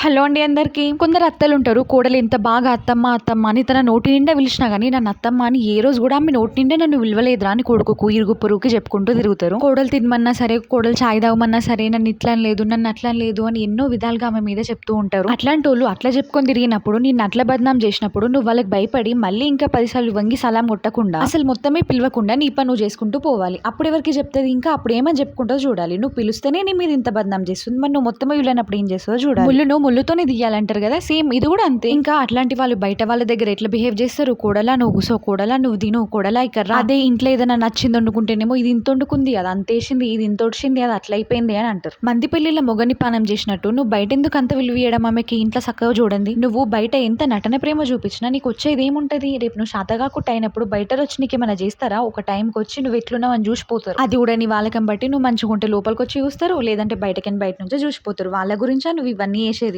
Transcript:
Hello అండి అందరికీ. కొందరు అత్తలు ఉంటారు కోడలు ఇంత బాగా అత్తమ్మ అత్తమ్మ అని తన నోటి నిండా పిలిచినా కానీ నన్ను అత్తమ్మ అని ఏ రోజు కూడా ఆమె నోటి నిండా నన్ను విలువలేదురా అని కొడుకుకు ఇరుగు పొరుగుకి చెప్పుకుంటూ తిరుగుతారు. కోడలు తినమన్నా సరే కోడలు చాయ్ తాగమన్నా సరే నన్ను ఇట్లా లేదు నన్ను అట్లా లేదు అని ఎన్నో విధాలుగా ఆమె మీద చెప్తూ ఉంటారు. అట్లాంటి వాళ్ళు అట్లా చెప్పుకొని తిరిగినప్పుడు నేను అట్లా బదనాం చేసినప్పుడు నువ్వు వాళ్ళకి భయపడి మళ్ళీ ఇంకా పదిసార్లు వంగి సలాం కొట్టకుండా అసలు మొత్తమే పిలవకుండా నీ పని నువ్వు చేసుకుంటూ పోవాలి. అప్పుడు ఎవరికి చెప్తుంది? ఇంకా అప్పుడు ఏమని చెప్పుకుంటో చూడాలి. నువ్వు పిలుస్తేనే నీ మీద ఇంత బదనాం చేస్తుంది. మరి నువ్వు మొత్తమే వీళ్ళనప్పుడు ఏం చేస్తుందో చూడాలి. ముళ్ళు ముళ్ళుతోనే తీయాలంటారు కదా సేమ్ ఇది కూడా అంతే. ఇంకా అట్లాంటి వాళ్ళు బయట వాళ్ళ దగ్గర ఎట్లా బిహేవ్ చేస్తారు? కూడలా నువ్వు కూసో కూడలా నువ్వు తిను కూడలా ఇక్కడ రా. అదే ఇంట్లో ఏదైనా నచ్చింది వండుకుంటేనేమో ఇది ఇంత వండుకుంది అది అంత వేసింది ఇది ఇంత వచ్చింది అది అట్లా అయిపోయింది అని అంటారు. మంది పెళ్ళిళ్ళ మొగని పానం చేసినట్టు నువ్వు బయట ఎందుకు అంత విలువ ఇవ్వడం ఆమెకి? ఇంట్లో చక్కగా చూడండి. నువ్వు బయట ఎంత నటన ప్రేమ చూపించినా నీకు వచ్చేది ఏముంటది? రేపు నువ్వు శాతగాకుట్ట అయినప్పుడు బయట వచ్చి నీకు ఏమైనా చేస్తారా? ఒక టైంకి వచ్చి నువ్వు ఎట్లున్నావు అని చూసిపోతారు అది కూడా నీ వాళ్ళకం బట్టి నువ్వు మంచిగా ఉంటే లోపలికి వచ్చి చూస్తారు లేదంటే బయటకని బయట నుంచి చూసిపోతారు వాళ్ళ గురించా నువ్వు ఇవన్నీ చేసేది?